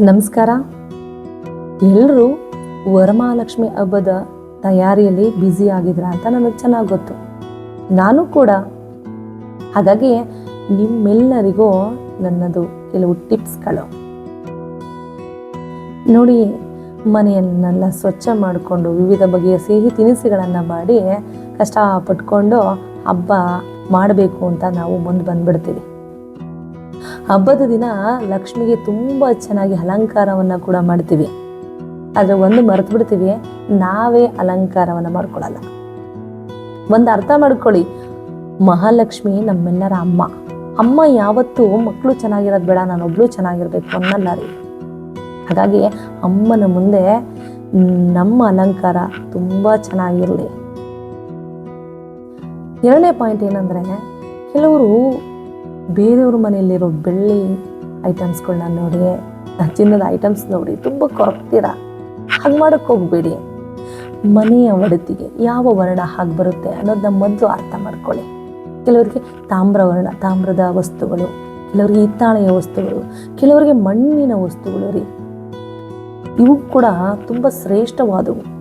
ನಮಸ್ಕಾರ. ಎಲ್ಲರೂ ವರಮಹಾಲಕ್ಷ್ಮಿ ಹಬ್ಬದ ತಯಾರಿಯಲ್ಲಿ ಬ್ಯುಸಿ ಆಗಿದ್ರ ಅಂತ ನನಗೆ ಚೆನ್ನಾಗಿ ಗೊತ್ತು. ನಾನು ಕೂಡ. ಹಾಗಾಗಿ ನಿಮ್ಮೆಲ್ಲರಿಗೂ ನನ್ನದು ಕೆಲವು ಟಿಪ್ಸ್ಗಳು ನೋಡಿ, ಮನೆಯನ್ನೆಲ್ಲ ಸ್ವಚ್ಛ ಮಾಡಿಕೊಂಡು ವಿವಿಧ ಬಗೆಯ ಸಿಹಿ ತಿನಿಸುಗಳನ್ನು ಮಾಡಿ ಕಷ್ಟಪಟ್ಕೊಂಡು ಹಬ್ಬ ಮಾಡಬೇಕು ಅಂತ ನಾವು ಮುಂದೆ ಬಂದ್ಬಿಡ್ತೀವಿ. ಹಬ್ಬದ ದಿನ ಲಕ್ಷ್ಮಿಗೆ ತುಂಬ ಚೆನ್ನಾಗಿ ಅಲಂಕಾರವನ್ನು ಕೂಡ ಮಾಡ್ತೀವಿ. ಆದರೆ ಒಂದು ಮರೆತು ಬಿಡ್ತೀವಿ, ನಾವೇ ಅಲಂಕಾರವನ್ನು ಮಾಡ್ಕೊಳ್ಳಲ್ಲ ಒಂದು ಅರ್ಥ ಮಾಡ್ಕೊಳ್ಳಿ, ಮಹಾಲಕ್ಷ್ಮಿ ನಮ್ಮೆಲ್ಲರ ಅಮ್ಮ. ಅಮ್ಮ ಯಾವತ್ತೂ ಮಕ್ಕಳು ಚೆನ್ನಾಗಿರೋದು ಬೇಡ, ನಾನೊಬ್ಳು ಚೆನ್ನಾಗಿರ್ಬೇಕು ಅನ್ನಲ್ಲ ರೀ. ಹಾಗಾಗಿ ಅಮ್ಮನ ಮುಂದೆ ನಮ್ಮ ಅಲಂಕಾರ ತುಂಬ ಚೆನ್ನಾಗಿರಲಿ. ಎರಡನೇ ಪಾಯಿಂಟ್ ಏನಂದರೆ, ಕೆಲವರು ಬೇರೆಯವ್ರ ಮನೆಯಲ್ಲಿರೋ ಬೆಳ್ಳಿ ಐಟಮ್ಸ್ಗಳನ್ನ ನೋಡಿ ಚಿನ್ನದ ಐಟಮ್ಸ್ ನೋಡಿ ತುಂಬ ಕೊರಗ್ತೀರ? ಹಾಗೆ ಮಾಡೋಕ್ಕೆ ಹೋಗಬೇಡಿ. ಮನೆಯ ಒಡತಿಗೆ ಯಾವ ವರ್ಣ ಹಾಗೆ ಬರುತ್ತೆ ಅನ್ನೋದನ್ನ ಮೊದಲು ಅರ್ಥ ಮಾಡ್ಕೊಳ್ಳಿ. ಕೆಲವರಿಗೆ ತಾಮ್ರ ವರ್ಣ, ತಾಮ್ರದ ವಸ್ತುಗಳು, ಕೆಲವರಿಗೆ ಹಿತ್ತಾಳೆಯ ವಸ್ತುಗಳು, ಕೆಲವರಿಗೆ ಮಣ್ಣಿನ ವಸ್ತುಗಳು ರೀ. ಇವು ಕೂಡ ತುಂಬ ಶ್ರೇಷ್ಠವಾದವು.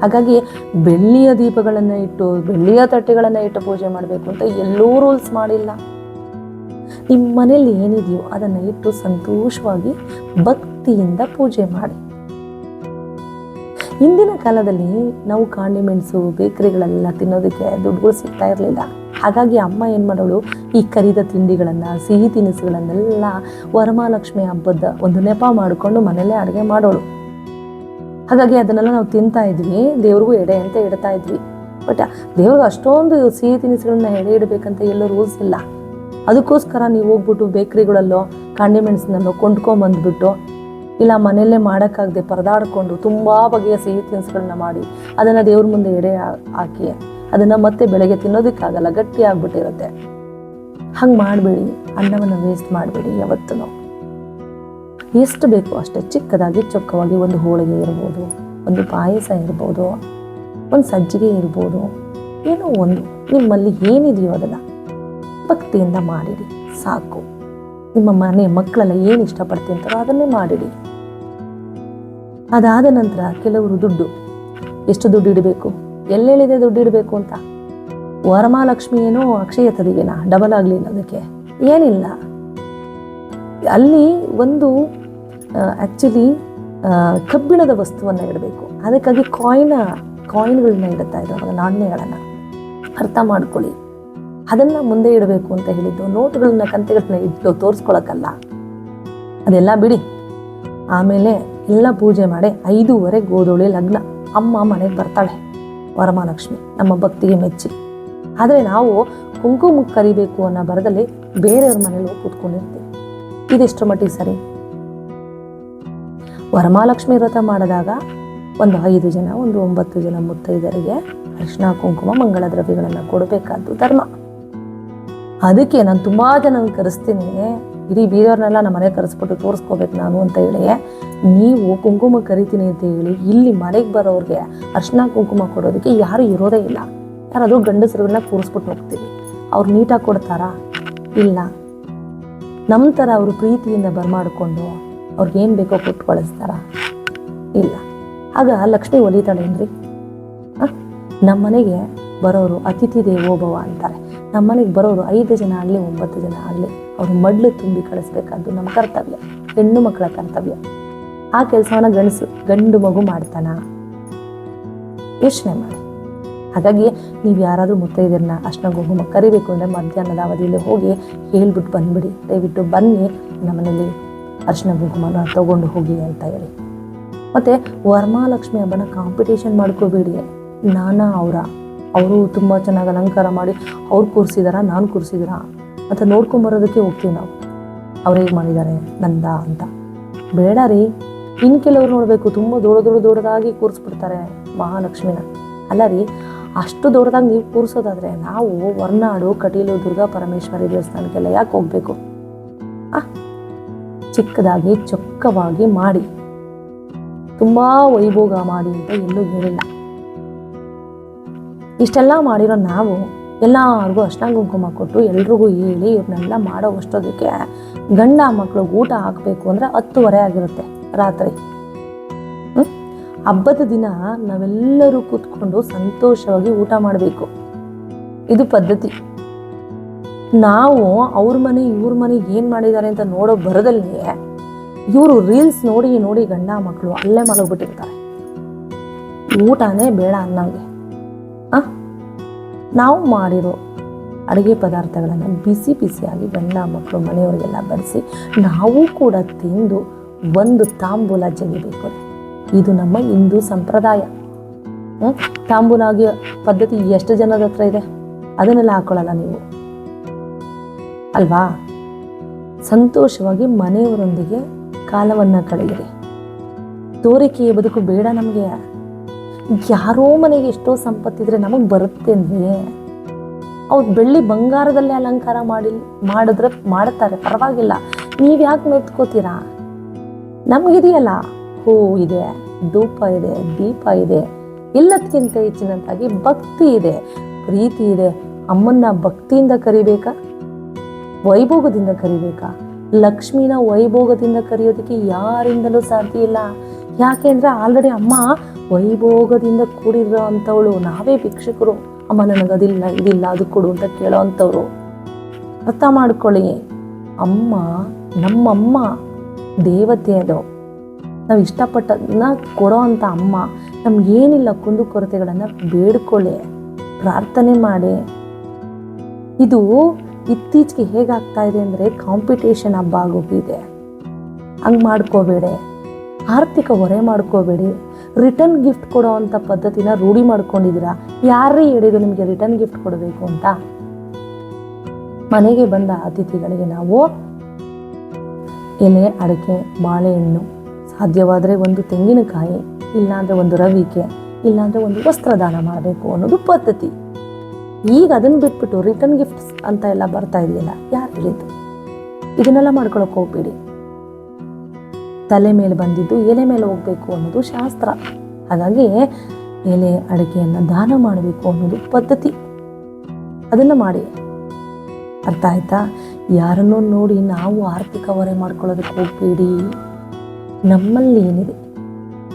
ಹಾಗಾಗಿ ಬೆಳ್ಳಿಯ ದೀಪಗಳನ್ನು ಇಟ್ಟು, ಬೆಳ್ಳಿಯ ತಟ್ಟೆಗಳನ್ನು ಇಟ್ಟು ಪೂಜೆ ಮಾಡಬೇಕು ಅಂತ ಎಲ್ಲೂ ರೂಲ್ಸ್ ಮಾಡಿಲ್ಲ. ನಿಮ್ಮ ಮನೇಲಿ ಏನಿದೆಯೋ ಅದನ್ನು ಇಟ್ಟು ಸಂತೋಷವಾಗಿ ಭಕ್ತಿಯಿಂದ ಪೂಜೆ ಮಾಡಿ. ಇಂದಿನ ಕಾಲದಲ್ಲಿ ನಾವು ಕಾಂಡಿಮೆಂಟ್ಸು ಬೇಕರಿಗಳೆಲ್ಲ ತಿನ್ನೋದಕ್ಕೆ ದುಡ್ಡುಗಳು ಸಿಗ್ತಾ ಇರಲಿಲ್ಲ. ಹಾಗಾಗಿ ಅಮ್ಮ ಏನು ಮಾಡೋಳು, ಈ ಕರಿದ ತಿಂಡಿಗಳನ್ನು, ಸಿಹಿ ತಿನಿಸುಗಳನ್ನೆಲ್ಲ ವರಮಹಾಲಕ್ಷ್ಮಿ ಹಬ್ಬದ ಒಂದು ನೆಪ ಮಾಡಿಕೊಂಡು ಮನೆಯಲ್ಲೇ ಅಡುಗೆ ಮಾಡೋಳು. ಹಾಗಾಗಿ ಅದನ್ನೆಲ್ಲ ನಾವು ತಿಂತಾ ಇದ್ವಿ, ದೇವ್ರಿಗೂ ಎಡೆ ಅಂತ ಇಡ್ತಾ ಇದ್ವಿ. ಬಟ್ ದೇವ್ರಿಗೆ ಅಷ್ಟೊಂದು ಸಿಹಿ ತಿನಿಸುಗಳನ್ನ ಎಡೆ ಇಡಬೇಕಂತ ಎಲ್ಲೂ ರೂಲ್ಸ್ ಇಲ್ಲ. ಅದಕ್ಕೋಸ್ಕರ ನೀವು ಹೋಗ್ಬಿಟ್ಟು ಬೇಕ್ರಿಗಳಲ್ಲೋ ಕಾಂಡಿಮೆಂಟ್ಸ್ನಲ್ಲೋ ಕೊಂಡ್ಕೊಂಬಂದ್ಬಿಟ್ಟು ಇಲ್ಲ ಮನೆಯಲ್ಲೇ ಮಾಡೋಕ್ಕಾಗದೆ ಪರದಾಡಿಕೊಂಡು ತುಂಬ ಬಗೆಯ ಸಿಹಿ ತಿನಿಸುಗಳನ್ನ ಮಾಡಿ ಅದನ್ನು ದೇವ್ರ ಮುಂದೆ ಎಡೆ ಹಾಕಿ ಅದನ್ನು ಮತ್ತೆ ಬೆಳಗ್ಗೆ ತಿನ್ನೋದಕ್ಕಾಗಲ್ಲ, ಗಟ್ಟಿ ಆಗ್ಬಿಟ್ಟಿರುತ್ತೆ. ಹಂಗೆ ಮಾಡಬೇಡಿ, ಅನ್ನವನ್ನು ವೇಸ್ಟ್ ಮಾಡಬೇಡಿ ಯಾವತ್ತೂ. ಎಷ್ಟು ಬೇಕು ಅಷ್ಟೇ, ಚಿಕ್ಕದಾಗಿ ಚೊಕ್ಕವಾಗಿ ಒಂದು ಹೋಳಿಗೆ ಇರ್ಬೋದು, ಒಂದು ಪಾಯಸ ಇರ್ಬೋದು, ಒಂದು ಸಜ್ಜಿಗೆ ಇರ್ಬೋದು, ಏನೋ ಒಂದು, ನಿಮ್ಮಲ್ಲಿ ಏನಿದೆಯೋ ಅದನ್ನು. ಭಕ್ತಿಯಿಂದ ಮಾಡಿಡಿ ಸಾಕು. ನಿಮ್ಮ ಮನೆ ಮಕ್ಕಳೆಲ್ಲ ಏನು ಇಷ್ಟಪಡ್ತಿರ್ತಾರೋ ಅದನ್ನೇ ಮಾಡಿಡಿ ಅದಾದ ನಂತರ ಕೆಲವರು ದುಡ್ಡು, ಎಷ್ಟು ದುಡ್ಡು ಇಡಬೇಕು? ಎಲ್ಲೆಲ್ಲಿದೆ ದುಡ್ಡು ಇಡಬೇಕು ಅಂತ? ವರಮಹಾಲಕ್ಷ್ಮಿ ಏನೋ ಅಕ್ಷಯ ತದಿಗೆನಾ? ಡಬಲ್ ಆಗಲಿ ಅನ್ನೋದಕ್ಕೆ ಏನಿಲ್ಲ. ಅಲ್ಲಿ ಒಂದು ಆ್ಯಕ್ಚುಲಿ ಕಬ್ಬಿಣದ ವಸ್ತುವನ್ನು ಇಡಬೇಕು. ಅದಕ್ಕಾಗಿ ಕಾಯಿನ ಕಾಯಿನ್ಗಳನ್ನ ಇಡುತ್ತಾ ಇದ್ದಾರೆ, ನಾಣ್ಯಗಳನ್ನು. ಅರ್ಥ ಮಾಡ್ಕೊಳ್ಳಿ. ಅದನ್ನು ಮುಂದೆ ಇಡಬೇಕು ಅಂತ ಹೇಳಿದ್ದು. ನೋಟುಗಳನ್ನ ಕಂತೆಗಳನ್ನ ಇಟ್ಟು ತೋರಿಸ್ಕೊಳಕ್ಕಲ್ಲ. ಅದೆಲ್ಲ ಬಿಡಿ. ಆಮೇಲೆ ಎಲ್ಲ ಪೂಜೆ ಮಾಡಿ ಐದೂವರೆ ಗೋಧೂಳಿ ಲಗ್ನ. ಅಮ್ಮ ಮನೆಗೆ ಬರ್ತಾಳೆ, ವರಮಹಾಲಕ್ಷ್ಮಿ. ನಮ್ಮ ಭಕ್ತಿಗೆ ಮೆಚ್ಚಿ. ಆದರೆ ನಾವು ಕುಂಕುಮ ಕರಿಬೇಕು ಅನ್ನೋ ಬರದಲ್ಲಿ ಬೇರೆಯವ್ರ ಮನೇಲಿ ಹೋಗಿ ಕೂತ್ಕೊಂಡಿರ್ತೀವಿ. ಇದೆಷ್ಟರ ಮಟ್ಟಿಗೆ ಸರಿ? ವರಮಹಾಲಕ್ಷ್ಮಿ ವ್ರತ ಮಾಡಿದಾಗ ಒಂದು ಐದು ಜನ, ಒಂದು ಒಂಬತ್ತು ಜನ ಮುತ್ತೈದರಿಗೆ ಅರಿಶಿನ, ಕುಂಕುಮ, ಮಂಗಳ ದ್ರವ್ಯಗಳನ್ನು ಕೊಡಬೇಕಾದ್ದು ಧರ್ಮ. ಅದಕ್ಕೆ ನಾನು ತುಂಬ ಜನ ಕರೆಸ್ತೀನಿ, ಇಡೀ ಬೀದವ್ರನ್ನೆಲ್ಲ ನಮ್ಮ ಮನೆಗೆ ಕರೆಸ್ಬಿಟ್ಟು ತೋರಿಸ್ಕೋಬೇಕು ನಾನು ಅಂತ ಹೇಳಿ, ನೀವು ಕುಂಕುಮ ಕರಿತೀನಿ ಅಂತ ಹೇಳಿ ಇಲ್ಲಿ ಮನೆಗೆ ಬರೋರಿಗೆ ಅರ್ಶನ ಕುಂಕುಮ ಕೊಡೋದಕ್ಕೆ ಯಾರು ಇರೋದೇ ಇಲ್ಲ. ಯಾರಾದರೂ ಗಂಡಸರನ್ನ ಕೂರಿಸ್ಬಿಟ್ಟು ಹೋಗ್ತೀವಿ. ಅವ್ರು ನೀಟಾಗಿ ಕೊಡ್ತಾರಾ? ಇಲ್ಲ. ನಮ್ಮ ಥರ ಅವರು ಪ್ರೀತಿಯಿಂದ ಬರ್ಮಾಡಿಕೊಂಡು ಅವ್ರಿಗೆ ಏನು ಬೇಕೋ ಕೊಟ್ಟು ಕಳಿಸ್ತಾರ? ಇಲ್ಲ. ಆಗ ಲಕ್ಷ್ಮಿ ಒಲಿತಾಳೇನ್ರಿ? ನಮ್ಮ ಮನೆಗೆ ಬರೋರು ಅತಿಥಿ ದೇವೋಭವ ಅಂತಾರೆ. ನಮ್ಮ ಮನೆಗೆ ಬರೋರು ಐದು ಜನ ಆಗಲಿ, ಒಂಬತ್ತು ಜನ ಆಗಲಿ, ಅವ್ರ ಮಡ್ಲು ತುಂಬಿ ಕಳಿಸ್ಬೇಕಾದ್ದು ನಮ್ಮ ಕರ್ತವ್ಯ, ಹೆಣ್ಣು ಮಕ್ಕಳ ಕರ್ತವ್ಯ. ಆ ಕೆಲಸವನ್ನ ಗಂಡಸು, ಗಂಡು ಮಗು ಮಾಡ್ತಾನ? ಯೋಚನೆ ಮಾಡಿ. ಹಾಗಾಗಿ ನೀವು ಯಾರಾದರೂ ಮುತ್ತೈದರನ್ನ ಅರ್ಶಿನ ಕುಂಕುಮ ಕರಿಬೇಕು ಅಂದರೆ ಮಧ್ಯಾಹ್ನದ ಅವಧಿಯಲ್ಲಿ ಹೋಗಿ ಹೇಳ್ಬಿಟ್ಟು ಬಂದ್ಬಿಡಿ. ದಯವಿಟ್ಟು ಬನ್ನಿ ನಮ್ಮನೇಲಿ ಅರ್ಶಿನ ಕುಂಕುಮನ ತಗೊಂಡು ಹೋಗಿ ಅಂತ ಹೇಳಿ. ಮತ್ತು ವರ್ಮಾಲಕ್ಷ್ಮಿ ಹಬ್ಬನ ಕಾಂಪಿಟೇಷನ್ ಮಾಡ್ಕೋಬೇಡಿ. ನಾನಾ ಅವರ ಅವರು ತುಂಬ ಚೆನ್ನಾಗಿ ಅಲಂಕಾರ ಮಾಡಿ ಅವ್ರು ಕೂರಿಸಿದಾರ, ನಾನು ಕೂರಿಸಿದಾರ ಅಂತ ನೋಡ್ಕೊಂಬರೋದಕ್ಕೆ ಹೋಗ್ತೀವಿ ನಾವು. ಅವ್ರು ಹೇಗೆ ಮಾಡಿದ್ದಾರೆ ನಂದ ಅಂತ. ಬೇಡ ರೀ. ಇನ್ನು ಕೆಲವ್ರು ನೋಡಬೇಕು, ತುಂಬ ದೊಡ್ಡ ದೊಡ್ಡ ದೊಡ್ಡದಾಗಿ ಕೂರಿಸ್ಬಿಡ್ತಾರೆ ಮಹಾಲಕ್ಷ್ಮಿನ. ಅಲ್ಲ ರೀ, ಅಷ್ಟು ದೊಡ್ಡದಾಗಿ ನೀವು ಕೂರಿಸೋದಾದರೆ ನಾವು ಹೊರ್ನಾಡು, ಕಟೀಲು, ದುರ್ಗಾ, ಪರಮೇಶ್ವರಿ ದೇವಸ್ಥಾನಕ್ಕೆಲ್ಲ ಯಾಕೆ ಹೋಗಬೇಕು? ಆ, ಚಿಕ್ಕದಾಗಿ ಚೊಕ್ಕವಾಗಿ ಮಾಡಿ. ತುಂಬ ವೈಭೋಗ ಮಾಡಿ ಅಂತ ಎಲ್ಲೂ ಹೇಳಿಲ್ಲ. ಇಷ್ಟೆಲ್ಲ ಮಾಡಿರೋ ನಾವು ಎಲ್ಲರಿಗೂ ಅಷ್ಟ ಕುಂಕುಮ ಕೊಟ್ಟು ಎಲ್ರಿಗೂ ಹೇಳಿ ಇವ್ರನ್ನೆಲ್ಲ ಮಾಡೋ ಅಷ್ಟೋದಕ್ಕೆ ಗಂಡ ಮಕ್ಳಿಗೆ ಊಟ ಹಾಕಬೇಕು ಅಂದರೆ ಹತ್ತುವರೆ ಆಗಿರುತ್ತೆ ರಾತ್ರಿ? ಹಬ್ಬದ ದಿನ ನಾವೆಲ್ಲರೂ ಕೂತ್ಕೊಂಡು ಸಂತೋಷವಾಗಿ ಊಟ ಮಾಡಬೇಕು. ಇದು ಪದ್ಧತಿ. ನಾವು ಅವ್ರ ಮನೆ, ಇವ್ರ ಮನೆ ಏನು ಮಾಡಿದ್ದಾರೆ ಅಂತ ನೋಡೋ ಬರದಲ್ಲಿ ಇವರು ರೀಲ್ಸ್ ನೋಡಿ ನೋಡಿ ಗಂಡ ಮಕ್ಕಳು ಅಲ್ಲೇ ಮಲಗ್ಬಿಟ್ಟಿರ್ತಾರೆ. ಊಟನೇ ಬೇಡ ಅನ್ನಂಗೆ. ನಾವು ಮಾಡಿರೋ ಅಡುಗೆ ಪದಾರ್ಥಗಳನ್ನು ಬಿಸಿ ಬಿಸಿಯಾಗಿ ಗಂಡ ಮಕ್ಕಳು ಮನೆಯವರಿಗೆಲ್ಲ ಬಡಿಸಿ ನಾವು ಕೂಡ ತಿಂದು ಒಂದು ತಾಂಬೂಲ ಜಗಿಬೇಕು. ಇದು ನಮ್ಮ ಹಿಂದೂ ಸಂಪ್ರದಾಯ? ತಾಂಬೂಲ ಆಗಿಯೋ ಪದ್ಧತಿ ಎಷ್ಟು ಜನದ ಹತ್ರ ಇದೆ? ಅದನ್ನೆಲ್ಲ ಹಾಕೊಳ್ಳಲ್ಲ ನೀವು. ಅಲ್ವಾ? ಸಂತೋಷವಾಗಿ ಮನೆಯವರೊಂದಿಗೆ ಕಾಲವನ್ನು ಕಳೆಯಿರಿ. ತೋರಿಕೆಯ ಬದುಕು ಬೇಡ ನಮಗೆ. ಯಾರೋ ಮನೆಗೆ ಎಷ್ಟೋ ಸಂಪತ್ತಿದ್ರೆ ನಮಗೆ ಬರುತ್ತೆ ಅಂದ್ರೆ ಅವ್ರು ಬೆಳ್ಳಿ ಬಂಗಾರದಲ್ಲೇ ಅಲಂಕಾರ ಮಾಡಿ, ಮಾಡಿದ್ರೆ ಮಾಡ್ತಾರೆ, ಪರವಾಗಿಲ್ಲ. ನೀವು ಯಾಕೆ ನೋಡ್ಕೋತೀರಾ ನಮಗಿದೆಯಲ್ಲ, ಹೂ ಇದೆ, ಧೂಪ ಇದೆ, ದೀಪ ಇದೆ ಎಲ್ಲದಕ್ಕಿಂತ ಹೆಚ್ಚಿನದಾಗಿ ಭಕ್ತಿ ಇದೆ, ಪ್ರೀತಿ ಇದೆ. ಅಮ್ಮನ್ನ ಭಕ್ತಿಯಿಂದ ಕರಿಬೇಕಾ? ವೈಭೋಗದಿಂದ ಕರಿಬೇಕಾ? ಲಕ್ಷ್ಮಿನ ವೈಭೋಗದಿಂದ ಕರೆಯೋದಕ್ಕೆ ಯಾರಿಂದಲೂ ಸಾಧ್ಯ ಇಲ್ಲ. ಯಾಕೆಂದ್ರೆ ಆಲ್ರೆಡಿ ಅಮ್ಮ ವೈಭೋಗದಿಂದ ಕೂಡಿರೋ ಅಂಥವಳು ನಾವೇ ಭಿಕ್ಷುಕರು. ಅಮ್ಮ ನನಗದಿಲ್ಲ ಇದಿಲ್ಲ, ಅದು ಕೊಡು ಅಂತ ಕೇಳೋ ಅಂಥವ್ರು ಅರ್ಥ ಮಾಡ್ಕೊಳ್ಳಿ, ಅಮ್ಮ, ನಮ್ಮಮ್ಮ, ದೇವತೆ ಅದು. ನಾವು ಇಷ್ಟಪಟ್ಟದನ್ನ ಕೊಡೋ ಅಂಥ ಅಮ್ಮ. ನಮ್ಗೇನಿಲ್ಲ ಕುಂದು ಕೊರತೆಗಳನ್ನು ಬೇಡ್ಕೊಳ್ಳಿ, ಪ್ರಾರ್ಥನೆ ಮಾಡಿ. ಇದು ಇತ್ತೀಚೆಗೆ ಹೇಗಾಗ್ತಾ ಇದೆ ಅಂದರೆ ಕಾಂಪಿಟೇಷನ್ ಹಬ್ಬ ಆಗೋಗಿದೆ. ಹಂಗೆ ಮಾಡ್ಕೋಬೇಡಿ. ಆರ್ಥಿಕ ಹೊರೆ ಮಾಡ್ಕೋಬೇಡಿ. ರಿಟರ್ನ್ ಗಿಫ್ಟ್ ಕೊಡೋ ಅಂಥ ಪದ್ಧತಿನ ರೂಢಿ ಮಾಡ್ಕೊಂಡಿದ್ದೀರಾ? ಯಾರೇ ಹೇಳಿದ್ರು ನಿಮಗೆ ರಿಟರ್ನ್ ಗಿಫ್ಟ್ ಕೊಡಬೇಕು ಅಂತ? ಮನೆಗೆ ಬಂದ ಅತಿಥಿಗಳಿಗೆ ನಾವು ಎಲೆ, ಅಡಿಕೆ, ಬಾಳೆಹಣ್ಣು, ಸಾಧ್ಯವಾದರೆ ಒಂದು ತೆಂಗಿನಕಾಯಿ, ಇಲ್ಲಾಂದರೆ ಒಂದು ರವಿಕೆ, ಇಲ್ಲಾಂದರೆ ಒಂದು ವಸ್ತ್ರದಾನ ಮಾಡಬೇಕು ಅನ್ನೋದು ಪದ್ಧತಿ. ಈಗ ಅದನ್ನು ಬಿಟ್ಬಿಟ್ಟು ರಿಟರ್ನ್ ಗಿಫ್ಟ್ಸ್ ಅಂತ ಎಲ್ಲ ಬರ್ತಾ ಇದೆಯಲ್ಲ, ಯಾರು ಹೇಳಿದ್ದು? ಇದನ್ನೆಲ್ಲ ಮಾಡ್ಕೊಳಕ್ಕೆ ಹೋಗ್ಬೇಡಿ. ತಲೆ ಮೇಲೆ ಬಂದಿದ್ದು ಎಲೆ ಮೇಲೆ ಹೋಗಬೇಕು ಅನ್ನೋದು ಶಾಸ್ತ್ರ. ಹಾಗಾಗಿ ಎಲೆ ಅಡಿಕೆಯನ್ನು ದಾನ ಮಾಡಬೇಕು ಅನ್ನೋದು ಪದ್ಧತಿ. ಅದನ್ನು ಮಾಡಿ. ಅರ್ಥ ಆಯ್ತಾ? ಯಾರನ್ನೋ ನೋಡಿ ನಾವು ಆರ್ಥಿಕ ಹೊರೆ ಮಾಡ್ಕೊಳ್ಳೋದಕ್ಕೆ ಹೋಗಬೇಡಿ. ನಮ್ಮಲ್ಲಿ ಏನಿದೆ?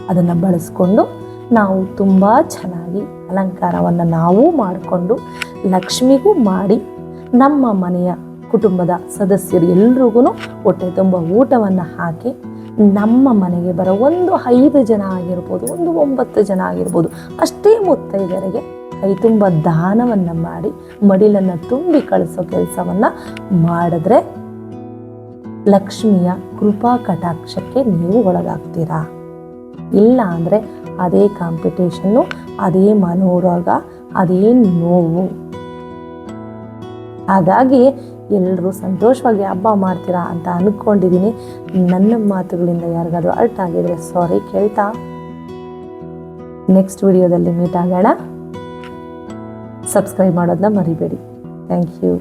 ಅದನ್ನು ಬಳಸ್ಕೊಂಡು ನಾವು ತುಂಬ ಚೆನ್ನಾಗಿ ಅಲಂಕಾರವನ್ನು ನಾವು ಮಾಡಿಕೊಂಡು ಲಕ್ಷ್ಮಿಗೂ ಮಾಡಿ ನಮ್ಮ ಮನೆಯ ಕುಟುಂಬದ ಸದಸ್ಯರು ಎಲ್ರಿಗೂ ಹೊಟ್ಟೆ ತುಂಬ ಊಟವನ್ನು ಹಾಕಿ ನಮ್ಮ ಮನೆಗೆ ಬರೋ ಒಂದು ಐದು ಜನ ಆಗಿರ್ಬೋದು, ಒಂದು ಒಂಬತ್ತು ಜನ ಆಗಿರ್ಬೋದು, ಅಷ್ಟೇ ಮುತ್ತೈದರಿಗೆ ಕೈ ತುಂಬ ದಾನವನ್ನು ಮಾಡಿ, ಮಡಿಲನ್ನು ತುಂಬಿ ಕಳಿಸೋ ಕೆಲಸವನ್ನು ಮಾಡಿದ್ರೆ ಲಕ್ಷ್ಮಿಯ ಕೃಪಾ ಕಟಾಕ್ಷಕ್ಕೆ ನೀವು ಒಳಗಾಗ್ತೀರಾ? ಇಲ್ಲ ಅಂದರೆ ಅದೇ ಕಾಂಪಿಟೇಷನ್ನು ಅದೇ ಮನೋರೋಗ, ಅದೇ ನೋವು. ಹಾಗಾಗಿ ಎಲ್ಲರೂ ಸಂತೋಷವಾಗಿ ಹಬ್ಬ ಮಾಡ್ತೀರಾ ಅಂತ ಅಂದ್ಕೊಂಡಿದ್ದೀನಿ ನನ್ನ ಮಾತುಗಳಿಂದ ಯಾರಿಗಾದರೂ ಅರ್ಥ ಆಗಿದ್ರೆ ಸಾರಿ ಕೇಳ್ತಾ. ನೆಕ್ಸ್ಟ್ ವಿಡಿಯೋದಲ್ಲಿ ಮೀಟ್ ಆಗೋಣ. ಸಬ್ಸ್ಕ್ರೈಬ್ ಮಾಡೋದನ್ನ ಮರಿಬೇಡಿ. Thank you